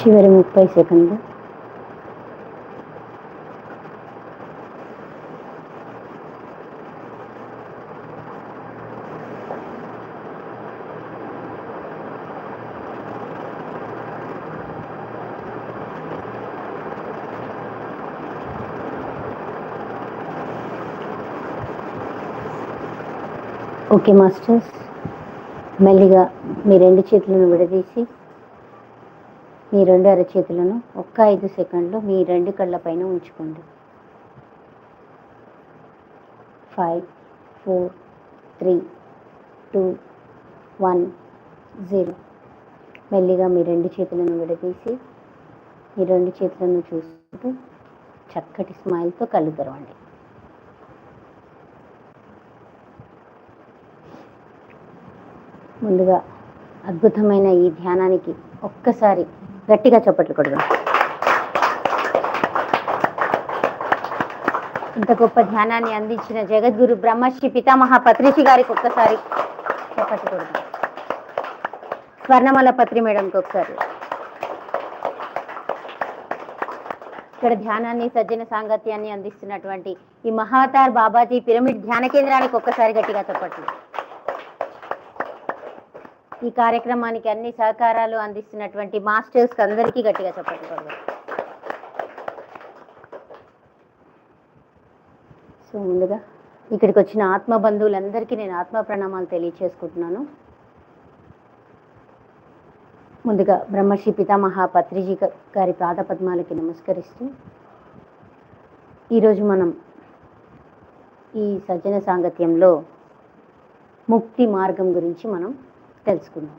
చివరి ముప్పై సెకండ్లు. Okay masters. మెల్లిగా మీ రెండు చేతులను విడదీసి మీ రెండు అరచేతులను ఒక్క ఐదు సెకండ్లు మీ రెండు కళ్ళ పైన ఉంచుకోండి. Five four three two one zero మెల్లిగా మీ రెండు చేతులను విడదీసి మీ రెండు చేతులను చూసుకుంటూ చక్కటి స్మైల్తో కళ్ళు తెరవండి. ముందుగా అద్భుతమైన ఈ ధ్యానానికి ఒక్కసారి గట్టిగా చప్పట్లు కొడదాం. ఇంత గొప్ప ధ్యానాన్ని అందించిన జగద్గురు బ్రహ్మశ్రీ పితామహ పత్రిషి గారికి ఒక్కసారి చప్పట్లు కొడదాం. స్వర్ణమల పత్రి మేడంకి ఒకసారి ఇక్కడ ధ్యానాన్ని సజ్జన సాంగత్యాన్ని అందిస్తున్నటువంటి ఈ మహావతార్ బాబాజీ పిరమిడ్ ధ్యాన కేంద్రానికి ఒక్కసారి గట్టిగా చెప్పట్లు ఈ కార్యక్రమానికి అన్ని సహకారాలు అందిస్తున్నటువంటి మాస్టర్స్ అందరికీ గట్టిగా చెప్పండి. సో ముందుగా ఇక్కడికి వచ్చిన ఆత్మ బంధువులందరికీ నేను ఆత్మ ప్రణామాలు తెలియచేసుకుంటున్నాను. ముందుగా బ్రహ్మశ్రీ పితామహ పత్రిజీ గారి పాదపద్మాలకి నమస్కరిస్తూ ఈరోజు మనం ఈ సజ్జన సాంగత్యంలో ముక్తి మార్గం గురించి మనం తెలుసుకుందాం.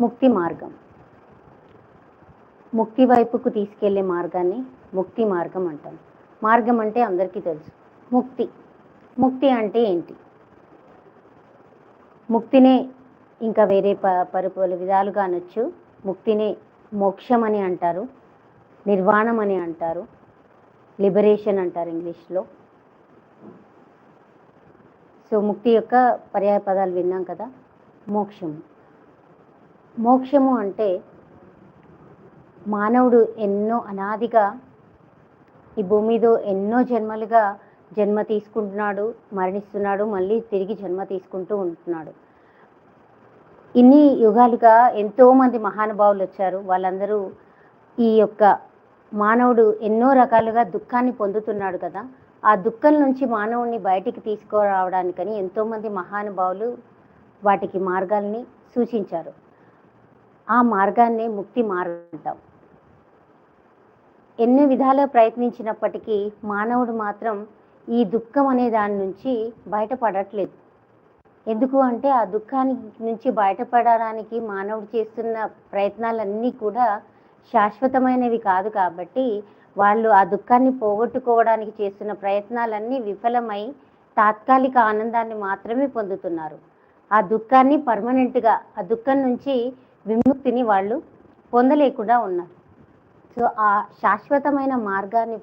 ముక్తి మార్గం. ముక్తి వైపుకు తీసుకెళ్ళే మార్గాన్ని ముక్తి మార్గం అంటాం. మార్గం అంటే అందరికీ తెలుసు. ముక్తి. ముక్తి అంటే ఏంటి? ముక్తినే ఇంకా వేరే ప పరుపుల విధాలుగా అనొచ్చు. ముక్తినే మోక్షం అని అంటారు. నిర్వాణం అని అంటారు. లిబరేషన్ అంటారు ఇంగ్లీష్లో. సో ముక్తి యొక్క పర్యాయ పదాలు విన్నాం కదా? మోక్షము మోక్షము అంటే మానవుడు ఎన్నో అనాదిగా ఈ భూమి మీద ఎన్నో జన్మలుగా జన్మ తీసుకుంటున్నాడు మరణిస్తున్నాడు మళ్ళీ తిరిగి జన్మ తీసుకుంటూ ఉంటున్నాడు. ఇన్ని యుగాలుగా ఎంతో మంది మహానుభావులు వచ్చారు. వాళ్ళందరూ ఈ యొక్క మానవుడు ఎన్నో రకాలుగా దుఃఖాన్ని పొందుతున్నాడు కదా. ఆ దుఃఖం నుంచి మానవుడిని బయటికి తీసుకురావడానికని ఎంతోమంది మహానుభావులు వాటికి మార్గాల్ని సూచించారు. ఆ మార్గాన్నే ముక్తి మార్గం. అంటాం ఎన్ని విధాలుగా ప్రయత్నించినప్పటికీ మానవుడు మాత్రం ఈ దుఃఖం అనే దాని నుంచి బయటపడట్లేదు. ఎందుకు అంటే ఆ దుఃఖాన్ని నుంచి బయటపడడానికి మానవుడు చేస్తున్న ప్రయత్నాలన్నీ కూడా శాశ్వతమైనవి కాదు కాబట్టి వాళ్ళు ఆ దుఃఖాన్ని పోగొట్టుకోవడానికి చేస్తున్న ప్రయత్నాలన్నీ విఫలమై తాత్కాలిక ఆనందాన్ని మాత్రమే పొందుతున్నారు. ఆ దుఃఖాన్ని పర్మనెంట్గా ఆ దుఃఖం నుంచి విముక్తిని వాళ్ళు పొందలేకుండా ఉన్నారు. సో ఆ శాశ్వతమైన మార్గాన్ని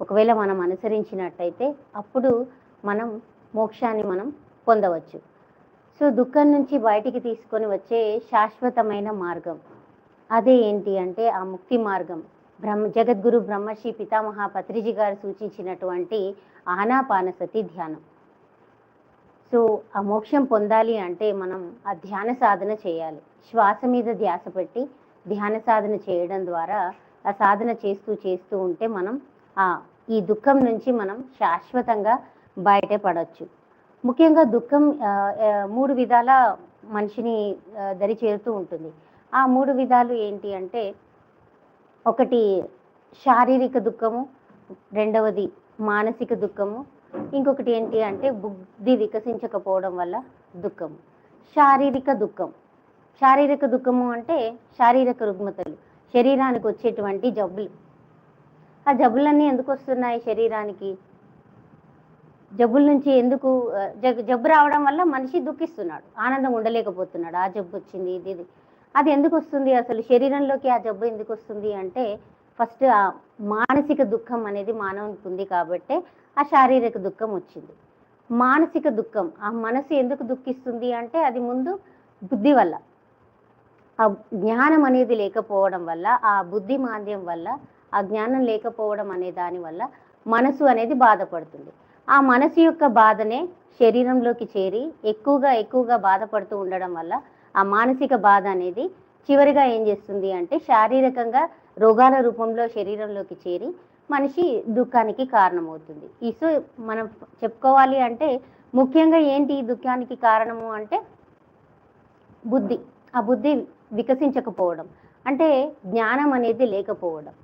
ఒకవేళ మనం అనుసరించినట్టయితే అప్పుడు మనం మోక్షాన్ని మనం పొందవచ్చు. సో దుఃఖం నుంచి బయటికి తీసుకొని వచ్చే శాశ్వతమైన మార్గం అదే ఏంటి అంటే ఆ ముక్తి మార్గం. బ్రహ్మ జగద్గురు బ్రహ్మశ్రీ పితామహ పత్రిజీ గారు సూచించినటువంటి ఆనాపానసతి ధ్యానం. సో ఆ మోక్షం పొందాలి అంటే మనం ఆ ధ్యాన సాధన చేయాలి. శ్వాస మీద ధ్యాస పెట్టి ధ్యాన సాధన చేయడం ద్వారా ఆ సాధన చేస్తూ చేస్తూ ఉంటే మనం ఆ ఈ దుఃఖం నుంచి మనం శాశ్వతంగా బయటపడవచ్చు ముఖ్యంగా దుఃఖం మూడు విధాల మనిషిని దరి చేరుతూ ఉంటుంది. ఆ మూడు విధాలు ఏంటి అంటే ఒకటి శారీరక దుఃఖము రెండవది మానసిక దుఃఖము ఇంకొకటి ఏంటి అంటే బుద్ధి వికసించకపోవడం వల్ల దుఃఖం. శారీరక దుఃఖం. శారీరక దుఃఖము అంటే శారీరక రుగ్మతలు. శరీరానికి వచ్చేటువంటి జబ్బులు. ఆ జబ్బులన్నీ ఎందుకు వస్తున్నాయి శరీరానికి? జబ్బుల నుంచి ఎందుకు జబ్బు రావడం వల్ల మనిషి దుఃఖిస్తున్నాడు. ఆనందం ఉండలేకపోతున్నాడు. ఆ జబ్బు వచ్చింది ఇది ఇది. అది ఎందుకు వస్తుంది? అసలు శరీరంలోకి ఆ జబ్బు ఎందుకు వస్తుంది అంటే ఫస్ట్ ఆ మానసిక దుఃఖం అనేది మానవునికి ఉంది కాబట్టే ఆ శారీరక దుఃఖం వచ్చింది. మానసిక దుఃఖం ఆ మనసు ఎందుకు దుఃఖిస్తుంది అంటే అది ముందు బుద్ధి వల్ల. ఆ జ్ఞానం అనేది లేకపోవడం వల్ల ఆ బుద్ధి మాంద్యం వల్ల ఆ జ్ఞానం లేకపోవడం అనే దాని వల్ల మనసు అనేది బాధపడుతుంది. ఆ మనసు యొక్క బాధనే శరీరంలోకి చేరి ఎక్కువగా ఎక్కువగా బాధపడుతూ ఉండడం వల్ల ఆ మానసిక బాధ అనేది చివరిగా ఏం చేస్తుంది అంటే శారీరకంగా రోగాల రూపంలో శరీరంలోకి చేరి మనిషి దుఃఖానికి కారణమవుతుంది. ఈ సో మనం చెప్పుకోవాలి అంటే ముఖ్యంగా ఏంటి ఈ దుఃఖానికి కారణము అంటే బుద్ధి. ఆ బుద్ధి వికసించకపోవడం. అంటే జ్ఞానం అనేది లేకపోవడం.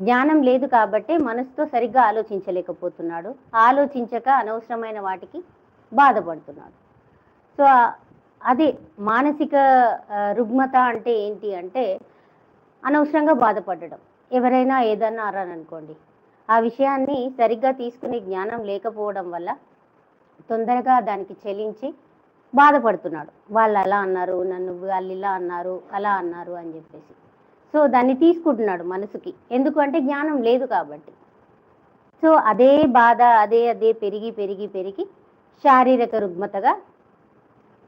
జ్ఞానం లేదు కాబట్టి మనసుతో సరిగ్గా ఆలోచించలేకపోతున్నాడు. ఆలోచించక అనవసరమైన వాటికి బాధపడుతున్నాడు. సో అదే మానసిక రుగ్మత అంటే ఏంటి అంటే అనవసరంగా బాధపడడం. ఎవరైనా ఏదన్నా అన్నారనుకోండి ఆ విషయాన్ని సరిగ్గా తీసుకునే జ్ఞానం లేకపోవడం వల్ల తొందరగా దానికి చెలించి బాధపడుతున్నాడు. వాళ్ళు అలా అన్నారు నన్ను వాళ్ళు ఇలా అన్నారు అలా అన్నారు అని చెప్పేసి. సో దాన్ని తీసుకుంటున్నాడు మనసుకి. ఎందుకంటే జ్ఞానం లేదు కాబట్టి. సో అదే బాధ అదే అదే పెరిగి పెరిగి పెరిగి శారీరక రుగ్మతగా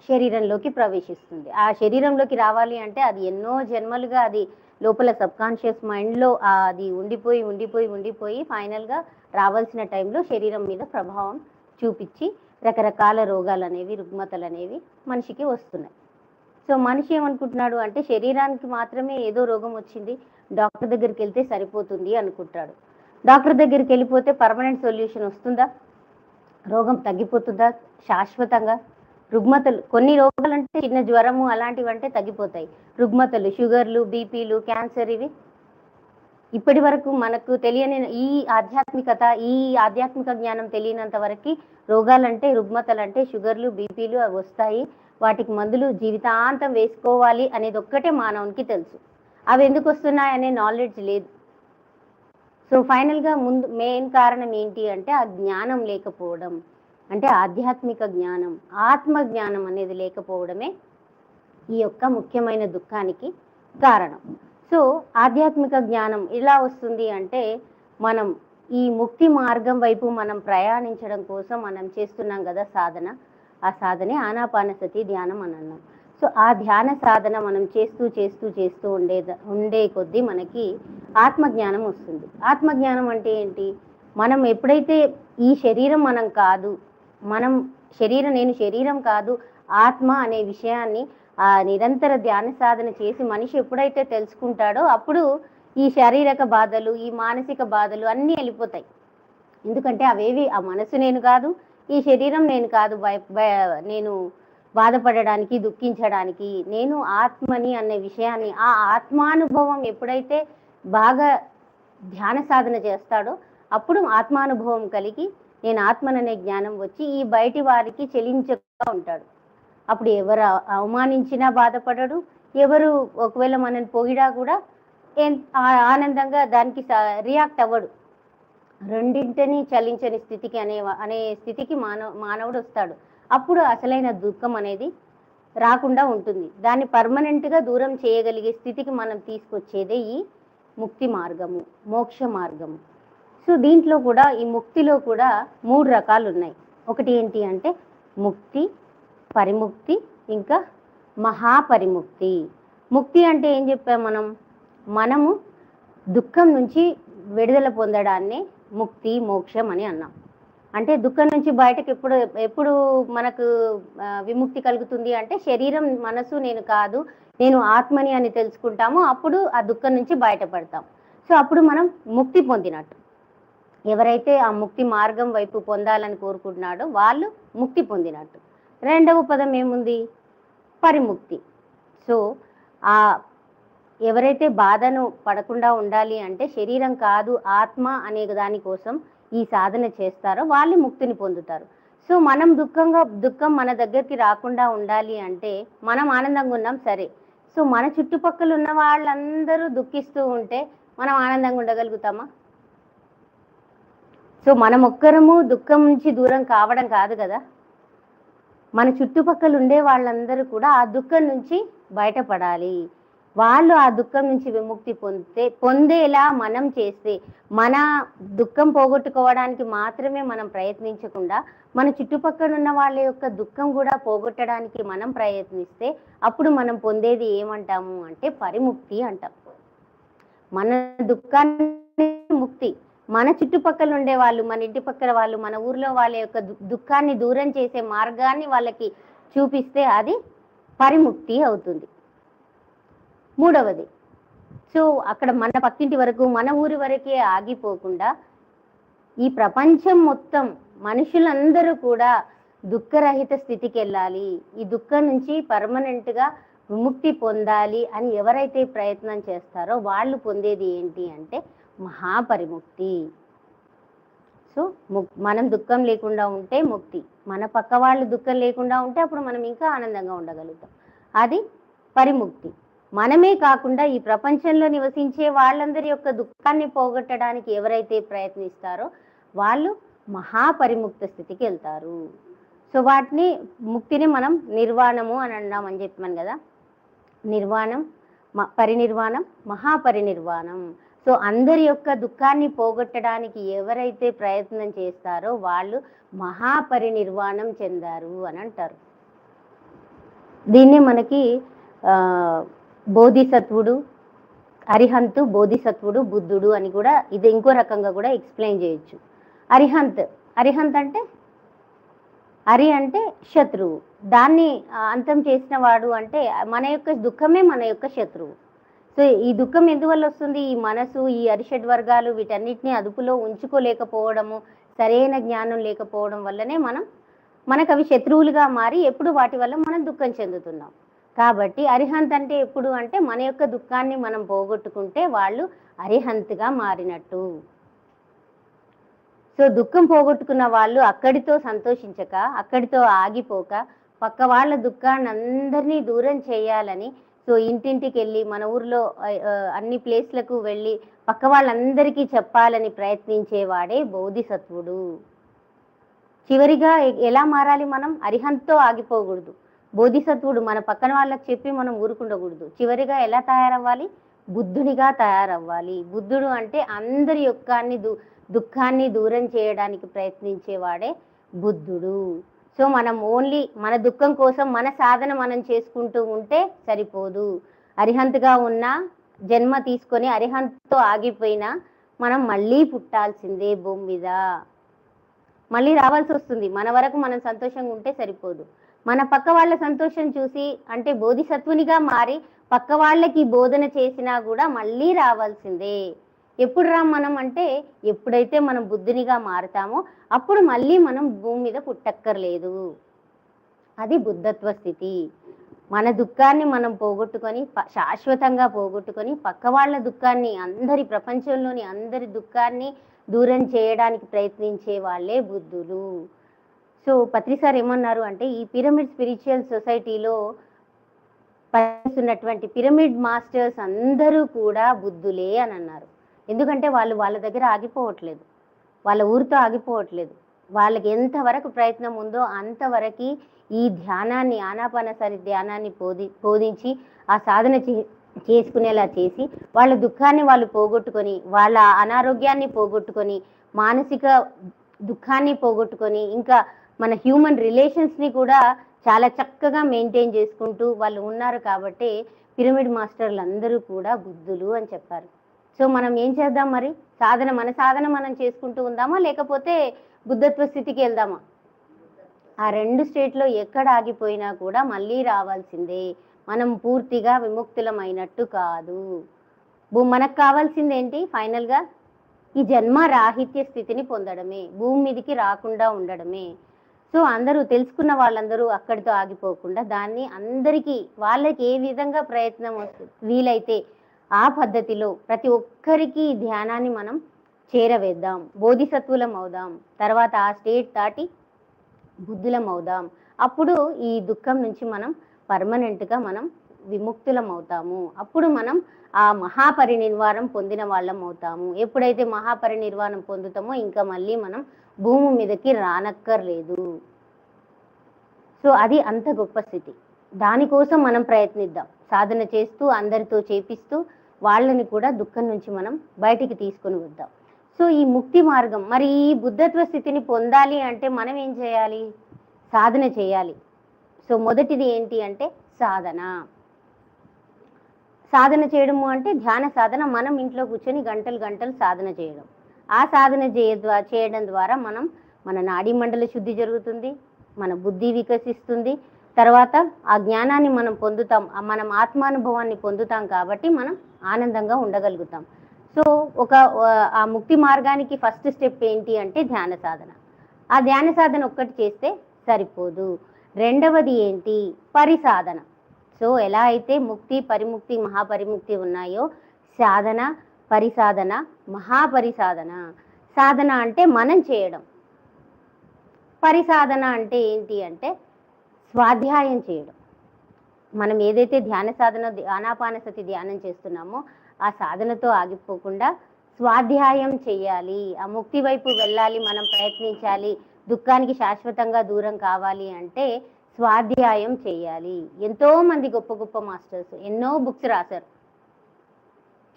శరీరంలోకి ప్రవేశిస్తుంది. ఆ శరీరంలోకి రావాలి అంటే అది ఎన్నో జన్మలుగా అది లోపల సబ్కాన్షియస్ మైండ్లో అది ఉండిపోయి ఉండిపోయి ఉండిపోయి ఫైనల్గా రావాల్సిన టైంలో శరీరం మీద ప్రభావం చూపించి రకరకాల రోగాలు అనేవి రుగ్మతలు అనేవి మనిషికి వస్తున్నాయి. సో మనిషి ఏమనుకుంటున్నాడు అంటే శరీరానికి మాత్రమే ఏదో రోగం వచ్చింది డాక్టర్ దగ్గరికి వెళ్తే సరిపోతుంది అనుకుంటాడు. డాక్టర్ దగ్గరికి వెళ్ళిపోతే పర్మనెంట్ సొల్యూషన్ వస్తుందా? రోగం తగ్గిపోతుందా? శాశ్వతంగా రుగ్మతలు కొన్ని రోగాలు అంటే చిన్న జ్వరము అలాంటివి అంటే తగ్గిపోతాయి. రుగ్మతలు షుగర్లు బీపీలు క్యాన్సర్ ఇవి. ఇప్పటి వరకు మనకు తెలియని ఈ ఆధ్యాత్మికత ఈ ఆధ్యాత్మిక జ్ఞానం తెలియనంత వరకు రోగాలంటే రుగ్మతలంటే షుగర్లు బీపీలు అవి వస్తాయి. వాటికి మందులు జీవితాంతం వేసుకోవాలి అనేది ఒక్కటే మానవునికి తెలుసు. అవి ఎందుకు వస్తున్నాయి అనే నాలెడ్జ్ లేదు. సో ఫైనల్గా ముందు మెయిన్ కారణం ఏంటి అంటే ఆ జ్ఞానం లేకపోవడం. అంటే ఆధ్యాత్మిక జ్ఞానం ఆత్మ జ్ఞానం అనేది లేకపోవడమే ఈ యొక్క ముఖ్యమైన దుఃఖానికి కారణం. సో ఆధ్యాత్మిక జ్ఞానం ఎలా వస్తుంది అంటే మనం ఈ ముక్తి మార్గం వైపు మనం ప్రయాణించడం కోసం మనం చేస్తున్నాం కదా సాధన ఆ సాధనే ఆనాపానసతి ధ్యానం అని అన్నాం. సో ఆ ధ్యాన సాధన మనం చేస్తూ చేస్తూ చేస్తూ ఉండే ఉండే కొద్దీ మనకి ఆత్మజ్ఞానం వస్తుంది. ఆత్మజ్ఞానం అంటే ఏంటి? మనం ఎప్పుడైతే ఈ శరీరం మనం కాదు మనం శరీరం నేను శరీరం కాదు ఆత్మ అనే విషయాన్ని ఆ నిరంతర ధ్యాన సాధన చేసి మనిషి ఎప్పుడైతే తెలుసుకుంటాడో అప్పుడు ఈ శారీరక బాధలు ఈ మానసిక బాధలు అన్నీ వెళ్ళిపోతాయి. ఎందుకంటే అవేవి ఆ మనసు నేను కాదు ఈ శరీరం నేను కాదు భయ భయ- నేను బాధపడడానికి దుఃఖించడానికి నేను ఆత్మని అనే విషయాన్ని ఆ ఆత్మానుభవం ఎప్పుడైతే బాగా ధ్యాన సాధన చేస్తాడో అప్పుడు ఆత్మానుభవం కలిగి నేను ఆత్మననే జ్ఞానం వచ్చి ఈ బయటి వారికి చెలించగా ఉంటాడు. అప్పుడు ఎవరు అవమానించినా బాధపడడు. ఎవరు ఒకవేళ మనల్ని పొగిడా కూడా ఆనందంగా దానికి రియాక్ట్ అవ్వడు. రెండింటిని చలించని స్థితికి అనే అనే స్థితికి మానవ మానవుడు వస్తాడు. అప్పుడు అసలైన దుఃఖం అనేది రాకుండా ఉంటుంది. దాన్ని పర్మనెంట్గా దూరం చేయగలిగే స్థితికి మనం తీసుకొచ్చేదే ఈ ముక్తి మార్గము మోక్ష మార్గము. సో దీంట్లో కూడా ఈ ముక్తిలో కూడా మూడు రకాలు ఉన్నాయి ఒకటి ఏంటి అంటే ముక్తి పరిముక్తి ఇంకా మహాపరిముక్తి. ముక్తి అంటే ఏం చెప్పాం మనం? మనము దుఃఖం నుంచి విడుదల పొందడాన్ని ముక్తి మోక్షం అని అన్నాం. అంటే దుఃఖం నుంచి బయటకు ఎప్పుడు ఎప్పుడు మనకు విముక్తి కలుగుతుంది అంటే శరీరం మనసు నేను కాదు నేను ఆత్మని అని తెలుసుకుంటాము అప్పుడు ఆ దుఃఖం నుంచి బయటపడతాం. సో అప్పుడు మనం ముక్తి పొందినట్టు. ఎవరైతే ఆ ముక్తి మార్గం వైపు పొందాలని కోరుకుంటున్నాడో వాళ్ళు ముక్తి పొందినట్టు. రెండవ పదం ఏముంది? పరిముక్తి. సో ఆ ఎవరైతే బాధను పడకుండా ఉండాలి అంటే శరీరం కాదు ఆత్మ అనే దానికోసం ఈ సాధన చేస్తారో వాళ్ళు ముక్తిని పొందుతారు. సో మనం దుఃఖంగా దుఃఖం మన దగ్గరికి రాకుండా ఉండాలి అంటే మనం ఆనందంగా ఉన్నాం సరే. సో మన చుట్టుపక్కల ఉన్న వాళ్ళందరూ దుఃఖిస్తూ ఉంటే మనం ఆనందంగా ఉండగలుగుతామా? సో మనం ఒక్కరము దుఃఖం నుంచి దూరం కావడం కాదు కదా? మన చుట్టుపక్కల ఉండే వాళ్ళందరూ కూడా ఆ దుఃఖం నుంచి బయటపడాలి. వాళ్ళు ఆ దుఃఖం నుంచి విముక్తి పొందితే పొందేలా మనం చేస్తే మన దుఃఖం పోగొట్టుకోవడానికి మాత్రమే మనం ప్రయత్నించకుండా మన చుట్టుపక్కల ఉన్న వాళ్ళ యొక్క దుఃఖం కూడా పోగొట్టడానికి మనం ప్రయత్నిస్తే అప్పుడు మనం పొందేది ఏమంటాము అంటే పరిముక్తి అంటాం. మన దుఃఖాన్ని ముక్తి మన చుట్టుపక్కల ఉండే వాళ్ళు మన ఇంటి పక్కల వాళ్ళు మన ఊర్లో వాళ్ళ యొక్క దు- దుఃఖాన్ని దూరం చేసే మార్గాన్ని వాళ్ళకి చూపిస్తే అది పరిముక్తి అవుతుంది. మూడవది సో అక్కడ మన పక్కింటి వరకు మన ఊరి వరకే ఆగిపోకుండా ఈ ప్రపంచం మొత్తం మనుషులందరూ కూడా దుఃఖరహిత స్థితికి వెళ్ళాలి. ఈ దుఃఖం నుంచి పర్మనెంట్గా విముక్తి పొందాలి అని ఎవరైతే ప్రయత్నం చేస్తారో వాళ్ళు పొందేది ఏంటి అంటే మహాపరిముక్తి. సో మనం దుఃఖం లేకుండా ఉంటే ముక్తి. మన పక్క వాళ్ళు దుఃఖం లేకుండా ఉంటే అప్పుడు మనం ఇంకా ఆనందంగా ఉండగలుగుతాం. అది పరిముక్తి. మనమే కాకుండా ఈ ప్రపంచంలో నివసించే వాళ్ళందరి యొక్క దుఃఖాన్ని పోగొట్టడానికి ఎవరైతే ప్రయత్నిస్తారో వాళ్ళు మహాపరిముక్త స్థితికి వెళ్తారు. సో వాటిని ముక్తిని మనం నిర్వాణము అని అన్నామని చెప్పాను కదా. నిర్వాణం మ- పరినిర్వాణం మహాపరినిర్వాణం. సో అందరి యొక్క దుఃఖాన్ని పోగొట్టడానికి ఎవరైతే ప్రయత్నం చేస్తారో వాళ్ళు మహాపరినిర్వాణం చెందారు అని అంటారు. దీన్ని మనకి బోధిసత్వుడు అరిహంత్ బోధిసత్వుడు బుద్ధుడు అని కూడా ఇది ఇంకో రకంగా కూడా ఎక్స్ప్లెయిన్ చేయొచ్చు. అరిహంత్ అరిహంత్ అంటే? అరి అంటే శత్రువు. దాన్ని అంతం చేసిన వాడు అంటే మన యొక్క దుఃఖమే మన యొక్క శత్రువు. సో ఈ దుఃఖం ఎందువల్ల వస్తుంది? ఈ మనసు ఈ అరిషడ్ వర్గాలు వీటన్నిటిని అదుపులో ఉంచుకోలేకపోవడము సరైన జ్ఞానం లేకపోవడం వల్లనే మనం మనకు అవి శత్రువులుగా మారి ఎప్పుడు వాటి వల్ల మనం దుఃఖం చెందుతున్నాం. కాబట్టి అరిహంత్ అంటే ఎప్పుడు అంటే మన యొక్క దుఃఖాన్ని మనం పోగొట్టుకుంటే వాళ్ళు అరిహంత్గా మారినట్టు. సో దుఃఖం పోగొట్టుకున్న వాళ్ళు అక్కడితో సంతోషించక అక్కడితో ఆగిపోక పక్క వాళ్ళ దుఃఖాన్ని అందరినీ దూరం చేయాలని సో ఇంటింటికి వెళ్ళి మన ఊర్లో అన్ని ప్లేస్లకు వెళ్ళి పక్క వాళ్ళందరికీ చెప్పాలని ప్రయత్నించేవాడే బోధిసత్వుడు. చివరిగా ఎలా మారాలి మనం? అరిహంతో ఆగిపోకూడదు. బోధిసత్వుడు మన పక్కన వాళ్ళకి చెప్పి మనం ఊరుకుండకూడదు. చివరిగా ఎలా తయారవ్వాలి? బుద్ధునిగా తయారవ్వాలి. బుద్ధుడు అంటే అందరి యొక్కని దు దుఃఖాన్ని దూరం చేయడానికి ప్రయత్నించేవాడే బుద్ధుడు. సో మనం ఓన్లీ మన దుఃఖం కోసం మన సాధన మనం చేసుకుంటూ ఉంటే సరిపోదు. అరిహంత్గా ఉన్న జన్మ తీసుకొని అరిహంత్తో ఆగిపోయినా మనం మళ్ళీ పుట్టాల్సిందే భూమి మీద. మళ్ళీ రావాల్సి వస్తుంది. మన వరకు మనం సంతోషంగా ఉంటే సరిపోదు. మన పక్క వాళ్ళ సంతోషం చూసి అంటే బోధిసత్వునిగా మారి పక్క వాళ్ళకి బోధన చేసినా కూడా మళ్ళీ రావాల్సిందే. ఎప్పుడు రా మనం అంటే ఎప్పుడైతే మనం బుద్ధునిగా మారుతామో అప్పుడు మళ్ళీ మనం భూమి మీద పుట్టక్కర్లేదు. అది బుద్ధత్వ స్థితి. మన దుఃఖాన్ని మనం పోగొట్టుకొని శాశ్వతంగా పోగొట్టుకొని పక్క వాళ్ళ దుఃఖాన్ని అందరి ప్రపంచంలోని అందరి దుఃఖాన్ని దూరం చేయడానికి ప్రయత్నించే వాళ్ళే బుద్ధులు. సో పత్రి సార్ ఏమన్నారు అంటే ఈ పిరమిడ్ స్పిరిచువల్ సొసైటీలో పనిచేస్తున్నటువంటి పిరమిడ్ మాస్టర్స్ అందరూ కూడా బుద్ధులే అని అన్నారు. ఎందుకంటే వాళ్ళు వాళ్ళ దగ్గర ఆగిపోవట్లేదు. వాళ్ళ ఊరితో ఆగిపోవట్లేదు. వాళ్ళకి ఎంతవరకు ప్రయత్నం ఉందో అంతవరకు ఈ ధ్యానాన్ని ఆనాపానసరి ధ్యానాన్ని బోధి బోధించి ఆ సాధన చే చేసుకునేలా చేసి వాళ్ళ దుఃఖాన్ని వాళ్ళు పోగొట్టుకొని వాళ్ళ అనారోగ్యాన్ని పోగొట్టుకొని మానసిక దుఃఖాన్ని పోగొట్టుకొని ఇంకా మన హ్యూమన్ రిలేషన్స్ని కూడా చాలా చక్కగా మెయింటైన్ చేసుకుంటూ వాళ్ళు ఉన్నారు కాబట్టి పిరమిడ్ మాస్టర్లు అందరూ కూడా బుద్ధులు అని చెప్పారు. సో మనం ఏం చేద్దాం మరి? సాధన మన సాధన మనం చేసుకుంటూ ఉందామా? లేకపోతే బుద్ధత్వ స్థితికి వెళ్దామా? ఆ రెండు స్టేట్లో ఎక్కడ ఆగిపోయినా కూడా మళ్ళీ రావాల్సిందే. మనం పూర్తిగా విముక్తులమైనట్టు కాదు. మనకు కావాల్సింది ఏంటి? ఫైనల్గా ఈ జన్మ రాహిత్య స్థితిని పొందడమే. భూమి మీదకి రాకుండా ఉండడమే. సో అందరూ తెలుసుకున్న వాళ్ళందరూ అక్కడితో ఆగిపోకుండా దాన్ని అందరికీ వాళ్ళకి ఏ విధంగా ప్రయత్నం వస్తుంది వీలైతే ఆ పద్ధతిలో ప్రతి ఒక్కరికి ఈ ధ్యానాన్ని మనం చేరవేద్దాం. బోధిసత్వులం అవుదాం. తర్వాత ఆ స్టేట్ దాటి బుద్ధులం అవుదాం. అప్పుడు ఈ దుఃఖం నుంచి మనం పర్మనెంట్గా మనం విముక్తులం అవుతాము. అప్పుడు మనం ఆ మహాపరినిర్వాణం పొందిన వాళ్ళం అవుతాము. ఎప్పుడైతే మహాపరినిర్వాణం పొందుతామో ఇంకా మళ్ళీ మనం భూమి మీదకి రానక్కర్లేదు. సో అది అంత గొప్ప స్థితి. దానికోసం మనం ప్రయత్నిద్దాం. సాధన చేస్తూ అందరితో చేపిస్తూ వాళ్ళని కూడా దుఃఖం నుంచి మనం బయటికి తీసుకొని వద్దాం. సో ఈ ముక్తి మార్గం మరి ఈ బుద్ధత్వ స్థితిని పొందాలి అంటే మనం ఏం చేయాలి? సాధన చేయాలి. సో మొదటిది ఏంటి అంటే సాధన. సాధన చేయడము అంటే ధ్యాన సాధన మనం ఇంట్లో కూర్చొని గంటలు గంటలు సాధన చేయడం. ఆ సాధన చేయ చేయడం ద్వారా మనం మన నాడీ మండల శుద్ధి జరుగుతుంది మన బుద్ధి వికసిస్తుంది తర్వాత ఆ జ్ఞానాన్ని మనం పొందుతాం మనం ఆత్మానుభవాన్ని పొందుతాం కాబట్టి మనం ఆనందంగా ఉండగలుగుతాం. సో ఒక ఆ, ఆ ముక్తి మార్గానికి ఫస్ట్ స్టెప్ ఏంటి అంటే ధ్యాన సాధన. ఆ ధ్యాన సాధన ఒక్కటి చేస్తే సరిపోదు. రెండవది ఏంటి? పరిసాధన. సో ఎలా అయితే ముక్తి పరిముక్తి మహాపరిముక్తి ఉన్నాయో సాధన పరిసాధన మహాపరిసాధన. సాధన అంటే మనం చేయడం. పరిసాధన అంటే ఏంటి అంటే స్వాధ్యాయం చేయడం. మనం ఏదైతే ధ్యాన సాధన ఆనాపానసతి ధ్యానం చేస్తున్నామో ఆ సాధనతో ఆగిపోకుండా స్వాధ్యాయం చేయాలి. ఆ ముక్తి వైపు వెళ్ళాలి మనం ప్రయత్నించాలి. దుఃఖానికి శాశ్వతంగా దూరం కావాలి అంటే స్వాధ్యాయం చేయాలి. ఎంతో మంది గొప్ప గొప్ప మాస్టర్స్ ఎన్నో బుక్స్ రాశారు.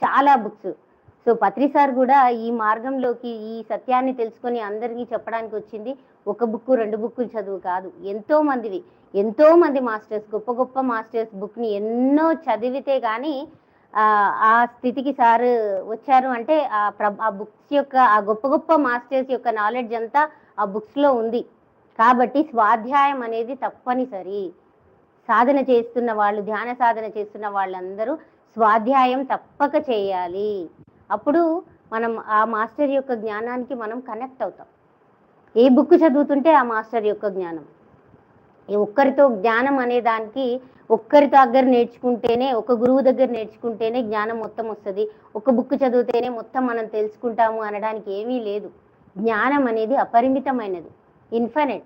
చాలా బుక్స్. సో పత్రి సార్ కూడా ఈ మార్గంలోకి ఈ సత్యాన్ని తెలుసుకొని అందరికీ చెప్పడానికి వచ్చింది. ఒక బుక్ రెండు బుక్కులు చదువు కాదు. ఎంతో మందివి. ఎంతో మంది మాస్టర్స్ గొప్ప గొప్ప మాస్టర్స్ బుక్ని ఎన్నో చదివితే కానీ ఆ స్థితికి సార్ వచ్చారు అంటే ఆ ఆ బుక్స్ యొక్క ఆ గొప్ప గొప్ప మాస్టర్స్ యొక్క నాలెడ్జ్ అంతా ఆ బుక్స్లో ఉంది. కాబట్టి స్వాధ్యాయం అనేది తప్పనిసరి. సాధన చేస్తున్న వాళ్ళు ధ్యాన సాధన చేస్తున్న వాళ్ళందరూ స్వాధ్యాయం తప్పక చేయాలి. అప్పుడు మనం ఆ మాస్టర్ యొక్క జ్ఞానానికి మనం కనెక్ట్ అవుతాం. ఏ బుక్ చదువుతుంటే ఆ మాస్టర్ యొక్క జ్ఞానం? ఈ ఒక్కరితో జ్ఞానం అనే దానికి ఒక్కరితో దగ్గర నేర్చుకుంటేనే ఒక గురువు దగ్గర నేర్చుకుంటేనే జ్ఞానం మొత్తం వస్తుంది. ఒక బుక్ చదివితేనే మొత్తం మనం తెలుసుకుంటాము అనడానికి ఏమీ లేదు. జ్ఞానం అనేది అపరిమితమైనది. ఇన్ఫినెట్.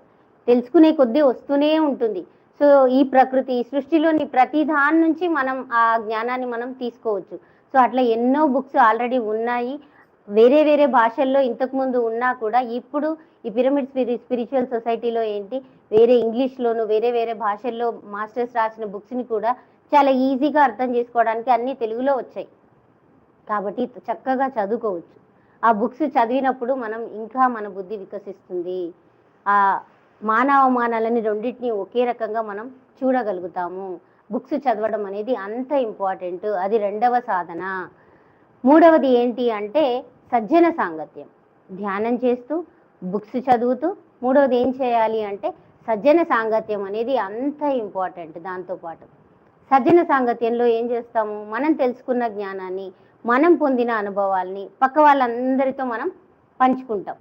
తెలుసుకునే కొద్దీ వస్తూనే ఉంటుంది. సో ఈ ప్రకృతి ఈ సృష్టిలోని ప్రతి దాని నుంచి మనం ఆ జ్ఞానాన్ని మనం తీసుకోవచ్చు. సో అట్లా ఎన్నో బుక్స్ ఆల్రెడీ ఉన్నాయి. వేరే వేరే భాషల్లో ఇంతకుముందు ఉన్నా కూడా ఇప్పుడు ఈ పిరమిడ్ స్పిరి స్పిరిచువల్ సొసైటీలో ఏంటి వేరే ఇంగ్లీష్లోను వేరే వేరే భాషల్లో మాస్టర్స్ రాసిన బుక్స్ని కూడా చాలా ఈజీగా అర్థం చేసుకోవడానికి అన్నీ తెలుగులో వచ్చాయి. కాబట్టి చక్కగా చదువుకోవచ్చు. ఆ బుక్స్ చదివినప్పుడు మనం ఇంకా మన బుద్ధి వికసిస్తుంది. ఆ మానవమానాలని రెండింటిని ఒకే రకంగా మనం చూడగలుగుతాము. బుక్స్ చదవడం అనేది అంత ఇంపార్టెంట్. అది రెండవ సాధన. మూడవది ఏంటి అంటే సజ్జన సాంగత్యం. ధ్యానం చేస్తూ బుక్స్ చదువుతూ మూడవది ఏం చేయాలి అంటే సజ్జన సాంగత్యం అనేది అంత ఇంపార్టెంట్ దాంతోపాటు సజ్జన సాంగత్యంలో ఏం చేస్తాము? మనం తెలుసుకున్న జ్ఞానాన్ని మనం పొందిన అనుభవాల్ని పక్క వాళ్ళందరితో మనం పంచుకుంటాం.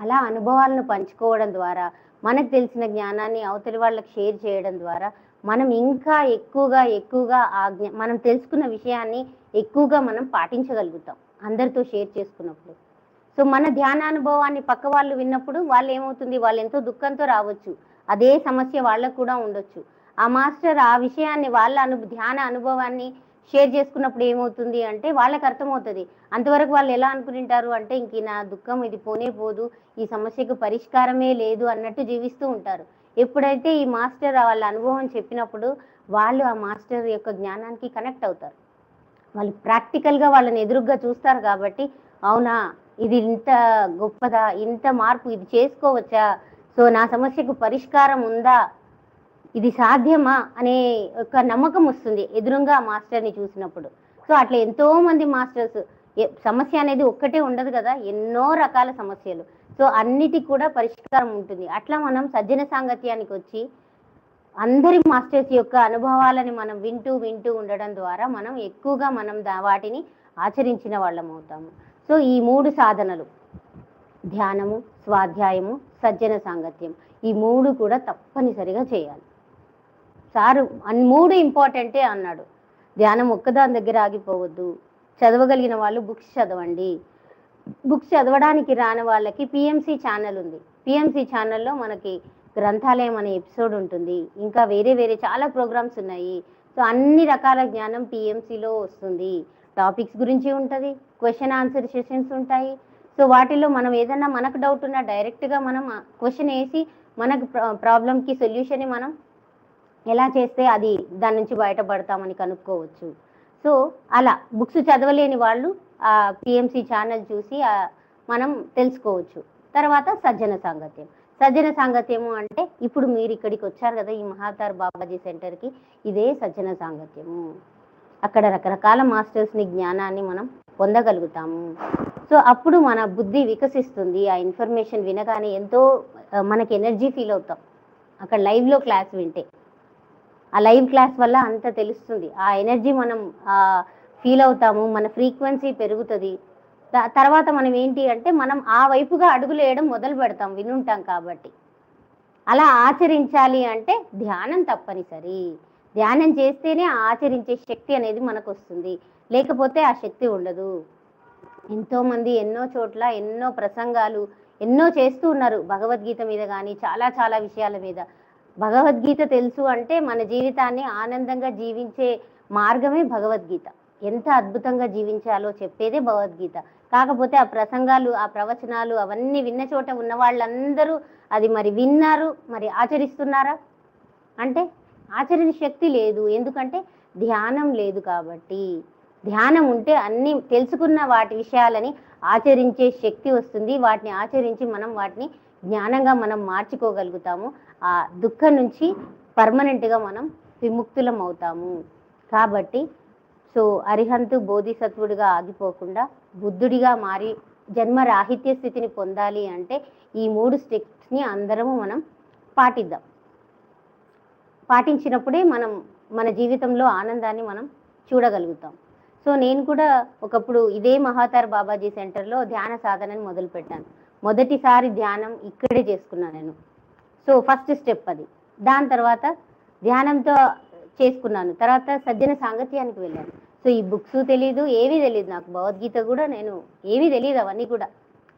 అలా అనుభవాలను పంచుకోవడం ద్వారా మనకు తెలిసిన జ్ఞానాన్ని అవతలి వాళ్ళకి షేర్ చేయడం ద్వారా మనం ఇంకా ఎక్కువగా ఎక్కువగా ఆ జ్ఞా మనం తెలుసుకున్న విషయాన్ని ఎక్కువగా మనం పాటించగలుగుతాం అందరితో షేర్ చేసుకున్నప్పుడు. సో మన ధ్యాన అనుభవాన్ని పక్క వాళ్ళు విన్నప్పుడు వాళ్ళు ఏమవుతుంది వాళ్ళు ఎంతో దుఃఖంతో రావచ్చు. అదే సమస్య వాళ్ళకు కూడా ఉండొచ్చు. ఆ మాస్టర్ ఆ విషయాన్ని వాళ్ళ అను ధ్యాన అనుభవాన్ని షేర్ చేసుకున్నప్పుడు ఏమవుతుంది అంటే వాళ్ళకి అర్థమవుతుంది. అంతవరకు వాళ్ళు ఎలా అనుకుంటారు అంటే ఇంక నా దుఃఖం ఇది పోనే పోదు. ఈ సమస్యకు పరిష్కారమే లేదు అన్నట్టు జీవిస్తూ ఉంటారు. ఎప్పుడైతే ఈ మాస్టర్ వాళ్ళ అనుభవం చెప్పినప్పుడు వాళ్ళు ఆ మాస్టర్ యొక్క జ్ఞానానికి కనెక్ట్ అవుతారు. వాళ్ళు ప్రాక్టికల్గా వాళ్ళని ఎదురుగ్గా చూస్తారు కాబట్టి అవునా ఇది ఇంత గొప్పదా ఇంత మార్పు ఇది చేసుకోవచ్చా సో నా సమస్యకు పరిష్కారం ఉందా ఇది సాధ్యమా అనే ఒక నమ్మకం వస్తుంది ఎదురుగా ఆ మాస్టర్ని చూసినప్పుడు. సో అట్లా ఎంతో మంది మాస్టర్స్ సమస్య అనేది ఒక్కటే ఉండదు కదా ఎన్నో రకాల సమస్యలు. సో అన్నిటికి కూడా పరిష్కారం ఉంటుంది. అట్లా మనం సజ్జన సాంగత్యానికి వచ్చి అందరి మాస్టర్స్ యొక్క అనుభవాలని మనం వింటూ వింటూ ఉండడం ద్వారా మనం ఎక్కువగా మనం దా- వాటిని ఆచరించిన వాళ్ళం అవుతాము. సో ఈ మూడు సాధనలు ధ్యానము స్వాధ్యాయము సజ్జన సాంగత్యం ఈ మూడు కూడా తప్పనిసరిగా చేయాలి. సారు అన్ మూడు ఇంపార్టెంటే అన్నాడు. ధ్యానం ఒక్కదాని దగ్గర ఆగిపోవద్దు. చదవగలిగిన వాళ్ళు బుక్స్ చదవండి. బుక్స్ చదవడానికి రాని వాళ్ళకి పిఎంసి ఛానల్ ఉంది. పిఎంసి ఛానల్లో మనకి గ్రంథాలయం అనే ఎపిసోడ్ ఉంటుంది. ఇంకా వేరే వేరే చాలా ప్రోగ్రామ్స్ ఉన్నాయి. సో అన్ని రకాల జ్ఞానం పిఎంసిలో వస్తుంది. టాపిక్స్ గురించి ఉంటుంది. క్వశ్చన్ ఆన్సర్ సెషన్స్ ఉంటాయి. సో వాటిలో మనం ఏదైనా మనకు డౌట్ ఉన్నా డైరెక్ట్గా మనం క్వశ్చన్ వేసి మనకు ప్రాబ్లంకి సొల్యూషన్ మనం ఎలా చేస్తే అది దాని నుంచి బయటపడతామని కనుక్కోవచ్చు. సో అలా బుక్స్ చదవలేని వాళ్ళు ఆ పిఎంసి ఛానల్ చూసి మనం తెలుసుకోవచ్చు. తర్వాత సజ్జన సాంగత్యం. సజ్జన సాంగత్యము అంటే ఇప్పుడు మీరు ఇక్కడికి వచ్చారు కదా ఈ మహాతార్ బాబాజీ సెంటర్కి ఇదే సజ్జన సాంగత్యము. అక్కడ రకరకాల మాస్టర్స్ని జ్ఞానాన్ని మనం పొందగలుగుతాము. సో అప్పుడు మన బుద్ధి వికసిస్తుంది. ఆ ఇన్ఫర్మేషన్ వినగానే ఎంతో మనకి ఎనర్జీ ఫీల్ అవుతాం. అక్కడ లైవ్లో క్లాస్ వింటే. ఆ లైవ్ క్లాస్ వల్ల అంత తెలుస్తుంది. ఆ ఎనర్జీ మనం ఫీల్ అవుతాము మన ఫ్రీక్వెన్సీ పెరుగుతుంది. త- తర్వాత మనం ఏంటి అంటే మనం ఆ వైపుగా అడుగులు వేయడం మొదలు పెడతాం వినుంటాం కాబట్టి. అలా ఆచరించాలి అంటే ధ్యానం తప్పనిసరి. ధ్యానం చేస్తేనే ఆచరించే శక్తి అనేది మనకు వస్తుంది లేకపోతే ఆ శక్తి ఉండదు. ఎంతోమంది ఎన్నో చోట్ల ఎన్నో ప్రసంగాలు ఎన్నో చేస్తూ ఉన్నారు భగవద్గీత మీద కానీ చాలా చాలా విషయాల మీద. భగవద్గీత తెలుసు అంటే మన జీవితాన్ని ఆనందంగా జీవించే మార్గమే భగవద్గీత. ఎంత అద్భుతంగా జీవించాలో చెప్పేదే భగవద్గీత. కాకపోతే ఆ ప్రసంగాలు ఆ ప్రవచనాలు అవన్నీ విన్న చోట ఉన్న వాళ్ళందరూ అది మరి విన్నారు మరి ఆచరిస్తున్నారా? అంటే ఆచరణ శక్తి లేదు. ఎందుకంటే ధ్యానం లేదు కాబట్టి. ధ్యానం ఉంటే అన్ని తెలుసుకున్న వాటి విషయాలని ఆచరించే శక్తి వస్తుంది. వాటిని ఆచరించి మనం వాటిని జ్ఞానంగా మనం మార్చుకోగలుగుతాము. ఆ దుఃఖం నుంచి పర్మనెంట్గా మనం విముక్తులం అవుతాము. కాబట్టి సో అరిహంతు బోధిసత్వుడిగా ఆగిపోకుండా బుద్ధుడిగా మారి జన్మ రాహిత్య స్థితిని పొందాలి అంటే ఈ మూడు స్టెప్స్ని అందరము మనం పాటిద్దాం. పాటించినప్పుడే మనం మన జీవితంలో ఆనందాన్ని మనం చూడగలుగుతాం. సో నేను కూడా ఒకప్పుడు ఇదే మహాతార్ బాబాజీ సెంటర్లో ధ్యాన సాధనని మొదలుపెట్టాను. మొదటిసారి ధ్యానం ఇక్కడే చేసుకున్నాను నేను. సో ఫస్ట్ స్టెప్ అది. దాని తర్వాత ధ్యానంతో చేసుకున్నాను. తర్వాత సజ్జన సాంగత్యానికి వెళ్ళాను. సో ఈ బుక్స్ తెలీదు ఏమీ తెలియదు నాకు. భగవద్గీత కూడా నేను ఏమీ తెలియదు అవన్నీ కూడా.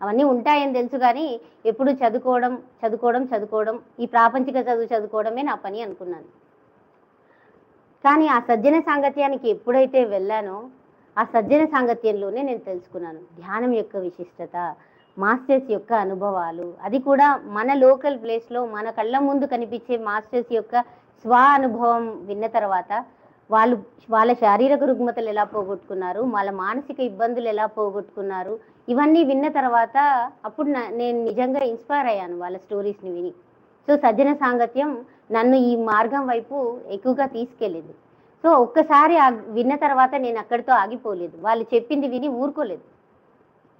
అవన్నీ ఉంటాయని తెలుసు కానీ ఎప్పుడు చదువుకోవడం చదువుకోవడం చదువుకోవడం ఈ ప్రాపంచిక చదువు చదువుకోవడమే నా పని అనుకున్నాను. కానీ ఆ సజ్జన సాంగత్యానికి ఎప్పుడైతే వెళ్ళానో ఆ సజ్జన సాంగత్యంలోనే నేను తెలుసుకున్నాను. ధ్యానం యొక్క విశిష్టత మాస్టర్స్ యొక్క అనుభవాలు. అది కూడా మన లోకల్ ప్లేస్లో మన కళ్ళ ముందు కనిపించే మాస్టర్స్ యొక్క స్వ అనుభవం విన్న తర్వాత వాళ్ళు వాళ్ళ శారీరక రుగ్మతలు ఎలా పోగొట్టుకున్నారు వాళ్ళ మానసిక ఇబ్బందులు ఎలా పోగొట్టుకున్నారు ఇవన్నీ విన్న తర్వాత అప్పుడు నేను నిజంగా ఇన్స్పైర్ అయ్యాను వాళ్ళ స్టోరీస్ని విని. సో సజ్జన సాంగత్యం నన్ను ఈ మార్గం వైపు ఎక్కువగా తీసుకెళ్ళింది. సో ఒక్కసారి ఆ విన్న తర్వాత నేను అక్కడితో ఆగిపోలేదు. వాళ్ళు చెప్పింది విని ఊరుకోలేదు.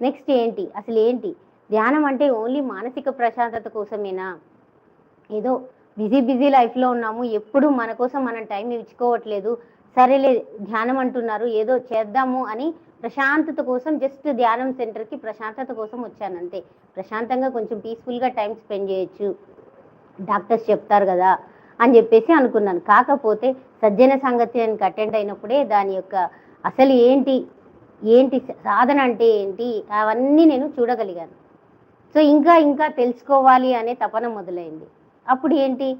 నెక్స్ట్ ఏంటి? అసలు ఏంటి? ధ్యానం అంటే ఓన్లీ మానసిక ప్రశాంతత కోసమేనా? ఏదో బిజీ బిజీ లైఫ్లో ఉన్నాము. ఎప్పుడు మన కోసం మనం టైం ఇచ్చుకోవట్లేదు. సరేలే ధ్యానం అంటున్నారు. ఏదో చేద్దాము అని ప్రశాంతత కోసం జస్ట్ ధ్యానం సెంటర్కి ప్రశాంతత కోసం వచ్చాను అంతే. ప్రశాంతంగా కొంచెం పీస్ఫుల్గా టైం స్పెండ్ చేయొచ్చు. డాక్టర్స్ చెప్తారు కదా అని చెప్పేసి అనుకున్నాను. కాకపోతే సజ్జన సాంగత్యానికి అటెండ్ అయినప్పుడే దాని యొక్క అసలు ఏంటి? ఏంటి సాధన అంటే ఏంటి? అవన్నీ నేను చూడగలిగాను. సో ఇంకా ఇంకా తెలుసుకోవాలి అనే తపన మొదలైంది. అప్పుడు ఏంటి?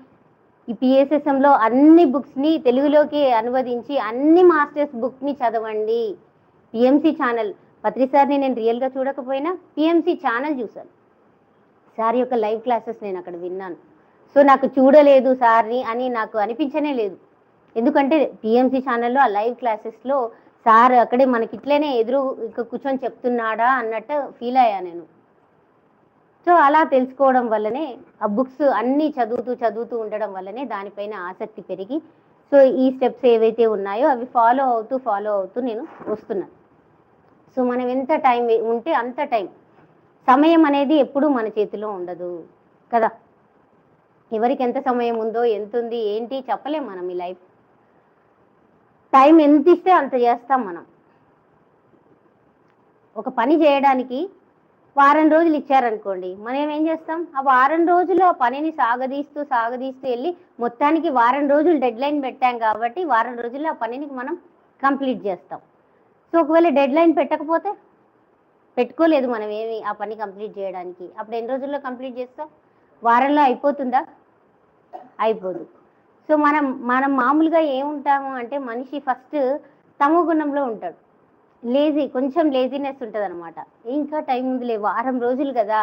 ఈ పిఎస్ఎస్ఎంలో అన్ని బుక్స్ని తెలుగులోకి అనువదించి అన్ని మాస్టర్స్ బుక్ని చదవండి. PMC channel. పత్రి సార్ని నేను రియల్గా చూడకపోయినా పిఎంసి ఛానల్ చూశాను. సార్ యొక్క లైవ్ క్లాసెస్ నేను అక్కడ విన్నాను. సో నాకు చూడలేదు సార్ని అని నాకు అనిపించనే లేదు. ఎందుకంటే పిఎంసి ఛానల్లో ఆ లైవ్ క్లాసెస్లో సార్ అక్కడే మనకి ఇట్లనే ఎదురు కూర్చొని చెప్తున్నాడా అన్నట్టు ఫీల్ అయ్యా నేను. సో అలా తెలుసుకోవడం వల్లనే ఆ బుక్స్ అన్నీ చదువుతూ చదువుతూ ఉండడం వల్లనే దానిపైన ఆసక్తి పెరిగి సో ఈ స్టెప్స్ ఏవైతే ఉన్నాయో అవి ఫాలో అవుతూ ఫాలో అవుతూ నేను వస్తున్నాను సో మనం ఎంత టైం ఉంటే అంత టైం. సమయం అనేది ఎప్పుడూ మన చేతిలో ఉండదు కదా? ఎవరికి ఎంత సమయం ఉందో ఎంత ఉంది ఏంటి చెప్పలేం మనం ఈ లైఫ్. టైం ఎంత ఇస్తే అంత చేస్తాం మనం. ఒక పని చేయడానికి వారం రోజులు ఇచ్చారనుకోండి మనం ఏం చేస్తాం? ఆ వారం రోజులు ఆ పనిని సాగదీస్తూ సాగదీస్తూ వెళ్ళి మొత్తానికి వారం రోజులు డెడ్ లైన్ పెట్టాం కాబట్టి వారం రోజుల్లో ఆ పనిని మనం కంప్లీట్ చేస్తాం. సో ఒకవేళ డెడ్ లైన్ పెట్టకపోతే పెట్టుకోలేదు మనం ఏమి ఆ పని కంప్లీట్ చేయడానికి. అప్పుడు ఎన్ని రోజుల్లో కంప్లీట్ చేస్తాం? వారంలో అయిపోతుందా? అయిపోదు. సో మనం మనం మామూలుగా ఏముంటాము అంటే మనిషి ఫస్ట్ తమ గుణంలో ఉంటాడు. లేజీ కొంచెం లేజీనెస్ ఉంటుంది అనమాట ఇంకా టైం ఉందిలే వారం రోజులు కదా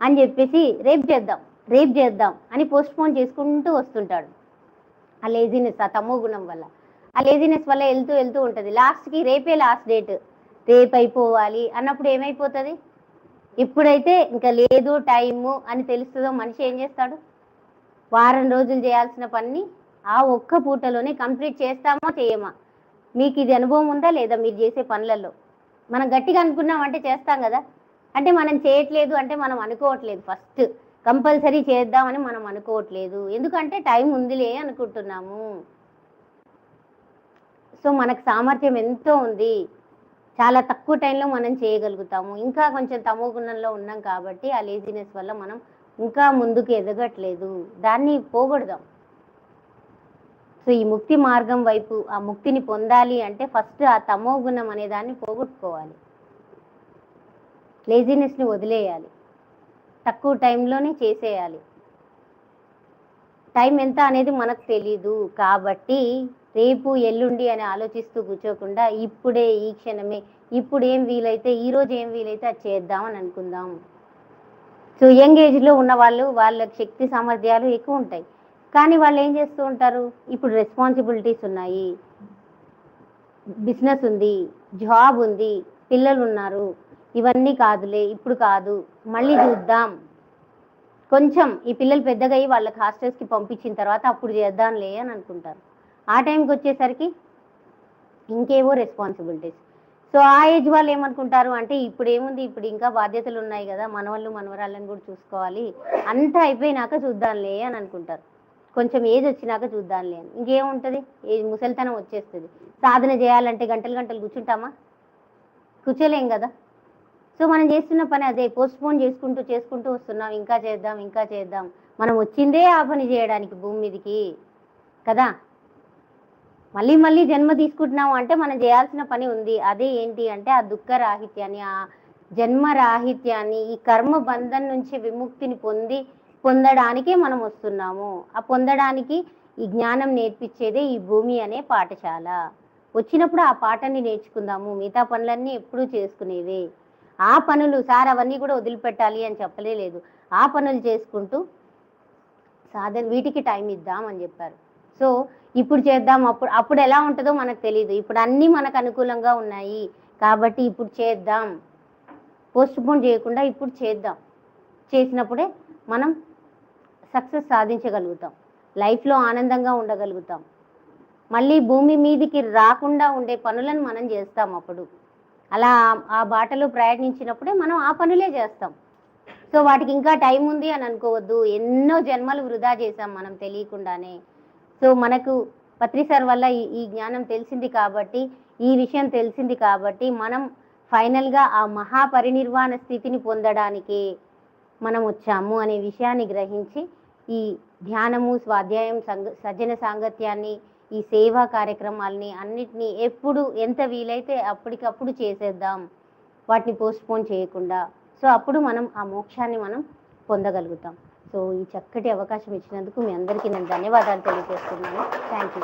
అని చెప్పేసి రేపు చేద్దాం రేపు చేద్దాం అని పోస్ట్ పోన్ చేసుకుంటూ వస్తుంటాడు. ఆ లేజీనెస్ ఆ తమో గుణం వల్ల. ఆ లేజినెస్ వల్ల వెళ్తూ వెళ్తూ ఉంటుంది. లాస్ట్కి రేపే లాస్ట్ డేట్. రేపు అయిపోవాలి అన్నప్పుడు ఏమైపోతుంది? ఇప్పుడైతే ఇంకా లేదు టైము అని తెలుస్తుందో మనిషి ఏం చేస్తాడు? వారం రోజులు చేయాల్సిన పని ఆ ఒక్క పూటలోనే కంప్లీట్ చేస్తామో చేయమా? మీకు ఇది అనుభవం ఉందా లేదా మీరు చేసే పనులలో? మనం గట్టిగా అనుకున్నామంటే చేస్తాం కదా. అంటే మనం చేయట్లేదు అంటే మనం అనుకోవట్లేదు ఫస్ట్. కంపల్సరీ చేద్దామని మనం అనుకోవట్లేదు. ఎందుకంటే టైం ఉందిలే అనుకుంటున్నాము. సో మనకు సామర్థ్యం ఎంతో ఉంది. చాలా తక్కువ టైంలో మనం చేయగలుగుతాము. ఇంకా కొంచెం తమో గుణంలో ఉన్నాం కాబట్టి ఆ లేజినెస్ వల్ల మనం ఇంకా ముందుకు ఎదగట్లేదు. దాన్ని పోగొడదాం. సో ఈ ముక్తి మార్గం వైపు ఆ ముక్తిని పొందాలి అంటే ఫస్ట్ ఆ తమో గుణం అనే దాన్ని పోగొట్టుకోవాలి. లేజినెస్ని వదిలేయాలి. తక్కువ టైంలోనే చేసేయాలి. టైం ఎంత అనేది మనకు తెలీదు కాబట్టి రేపు ఎల్లుండి అని ఆలోచిస్తూ కూర్చోకుండా ఇప్పుడే ఈ క్షణమే ఇప్పుడు ఏం వీలైతే ఈ రోజు ఏం వీలైతే అది చేద్దామని అనుకుందాం. సో యంగ్ ఏజ్లో ఉన్న వాళ్ళు వాళ్ళ శక్తి సామర్థ్యాలు ఎక్కువ ఉంటాయి. కానీ వాళ్ళు ఏం చేస్తూ ఉంటారు? ఇప్పుడు రెస్పాన్సిబిలిటీస్ ఉన్నాయి. బిజినెస్ ఉంది జాబ్ ఉంది పిల్లలు ఉన్నారు. ఇవన్నీ కాదులే ఇప్పుడు కాదు. మళ్ళీ చూద్దాం. కొంచెం ఈ పిల్లలు పెద్దగా అయ్యి వాళ్ళకి హాస్టల్స్కి పంపించిన తర్వాత అప్పుడు చేద్దాంలే అని అనుకుంటారు. ఆ టైంకి వచ్చేసరికి ఇంకేవో రెస్పాన్సిబిలిటీస్ సో ఆ ఏజ్ వాళ్ళు ఏమనుకుంటారు అంటే ఇప్పుడు ఏముంది? ఇప్పుడు ఇంకా బాధ్యతలు ఉన్నాయి కదా మనవాళ్ళు మనవరాళ్ళని కూడా చూసుకోవాలి. అంతా అయిపోయినాక చూద్దాంలే అని అనుకుంటారు. కొంచెం ఏజ్ వచ్చినాక చూద్దాంలే అని. ఇంకేముంటుంది? ఏ ముసలితనం వచ్చేస్తుంది. సాధన చేయాలంటే గంటలు గంటలు కూర్చుంటామా? కూర్చోలేం కదా. సో మనం చేస్తున్న పని అదే. పోస్ట్ పోన్ చేసుకుంటూ చేసుకుంటూ వస్తున్నాం. ఇంకా చేద్దాం ఇంకా చేద్దాం. మనం వచ్చిందే ఆ పని చేయడానికి భూమి మీదకి. కదా? మళ్ళీ మళ్ళీ జన్మ తీసుకుంటున్నాం అంటే మనం చేయాల్సిన పని ఉంది. అదే ఏంటి అంటే ఆ దుఃఖ రాహిత్యాన్ని ఆ జన్మ రాహిత్యాన్ని ఈ కర్మ బంధం నుంచి విముక్తిని పొంది పొందడానికే మనం వస్తున్నాము. ఆ పొందడానికి ఈ జ్ఞానం నేర్పించేదే ఈ భూమి అనే పాఠశాల. వచ్చినప్పుడు ఆ పాఠాన్ని నేర్చుకుందాము. మిగతా పనులన్నీ ఎప్పుడూ చేసుకునేవే. ఆ పనులు సార్ అవన్నీ కూడా వదిలిపెట్టాలి అని చెప్పలే లేదు. ఆ పనులు చేసుకుంటూ సాధన వీటికి టైం ఇద్దాం అని చెప్పారు. సో ఇప్పుడు చేద్దాం అప్పుడు అప్పుడు ఎలా ఉంటుందో మనకు తెలియదు ఇప్పుడు అన్నీ మనకు అనుకూలంగా ఉన్నాయి. కాబట్టి ఇప్పుడు చేద్దాం. పోస్ట్ పోన్ చేయకుండా ఇప్పుడు చేద్దాం. చేసినప్పుడే మనం సక్సెస్ సాధించగలుగుతాం. లైఫ్లో ఆనందంగా ఉండగలుగుతాం. మళ్ళీ భూమి మీదికి రాకుండా ఉండే పనులను మనం చేస్తాం అప్పుడు. అలా ఆ- ఆ బాటలో ప్రయాణించినప్పుడే మనం ఆ పనులే చేస్తాం. సో వాటికి ఇంకా టైం ఉంది అని అనుకోవద్దు. ఎన్నో జన్మలు వృధా చేసాం మనం తెలియకుండానే. సో మనకు పత్రి సార్ వల్ల ఈ ఈ జ్ఞానం తెలిసింది కాబట్టి ఈ విషయం తెలిసింది కాబట్టి మనం ఫైనల్గా ఆ మహాపరినిర్వాణ స్థితిని పొందడానికి మనం వచ్చాము అనే విషయాన్ని గ్రహించి ఈ ధ్యానము స్వాధ్యాయం సంగ సజ్జన సాంగత్యాన్ని ఈ సేవా కార్యక్రమాల్ని అన్నిటినీ ఎప్పుడు ఎంత వీలైతే అప్పటికప్పుడు చేసేద్దాం. వాటిని పోస్ట్పోన్ చేయకుండా. సో అప్పుడు మనం ఆ మోక్షాన్ని మనం పొందగలుగుతాం. సో ఈ చక్కటి అవకాశం ఇచ్చినందుకు మీ అందరికీ నేను ధన్యవాదాలు తెలియజేస్తున్నాను. Thank you